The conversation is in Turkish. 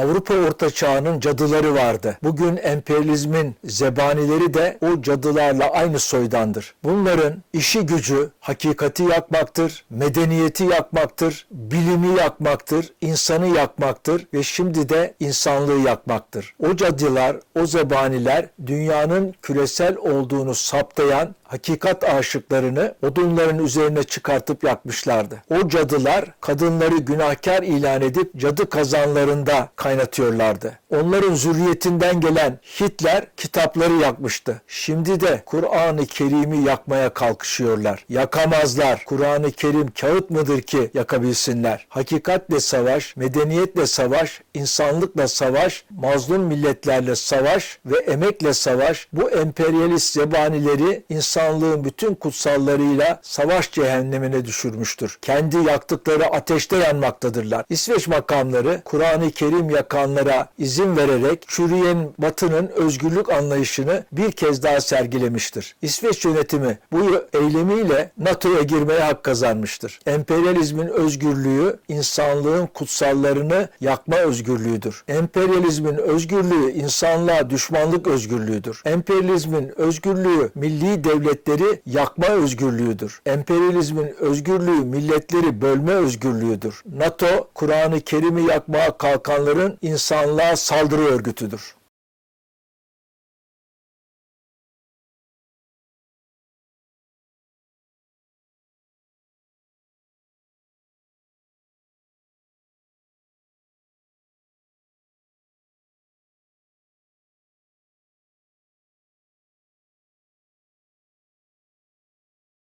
Avrupa Orta Çağı'nın cadıları vardı. Bugün emperyalizmin zebanileri de o cadılarla aynı soydandır. Bunların işi gücü hakikati yakmaktır, medeniyeti yakmaktır, bilimi yakmaktır, insanı yakmaktır ve şimdi de insanlığı yakmaktır. O cadılar, o zebaniler dünyanın küresel olduğunu saptayan hakikat aşıklarını odunların üzerine çıkartıp yakmışlardı. O cadılar kadınları günahkar ilan edip cadı kazanlarında kaynatıyorlardı. Onların zürriyetinden gelen Hitler kitapları yakmıştı. Şimdi de Kur'an-ı Kerim'i yakmaya kalkışıyorlar. Yakamazlar. Kur'an-ı Kerim kağıt mıdır ki yakabilsinler? Hakikatle savaş, medeniyetle savaş, insanlıkla savaş, mazlum milletlerle savaş ve emekle savaş bu emperyalist zebanileri insanlığın bütün kutsallarıyla savaş cehennemine düşürmüştür. Kendi yaktıkları ateşte yanmaktadırlar. İsveç makamları Kur'an-ı Kerim yakanlara izin vererek çürüyen batının özgürlük anlayışını bir kez daha sergilemiştir. İsveç yönetimi bu eylemiyle NATO'ya girmeye hak kazanmıştır. Emperyalizmin özgürlüğü insanlığın kutsallarını yakma özgürlüğüdür. Emperyalizmin özgürlüğü insanlığa düşmanlık özgürlüğüdür. Emperyalizmin özgürlüğü milli devletleri yakma özgürlüğüdür. Emperyalizmin özgürlüğü milletleri bölme özgürlüğüdür. NATO, Kur'an-ı Kerim'i yakmaya kalkanların insanlığa saldırı örgütüdür.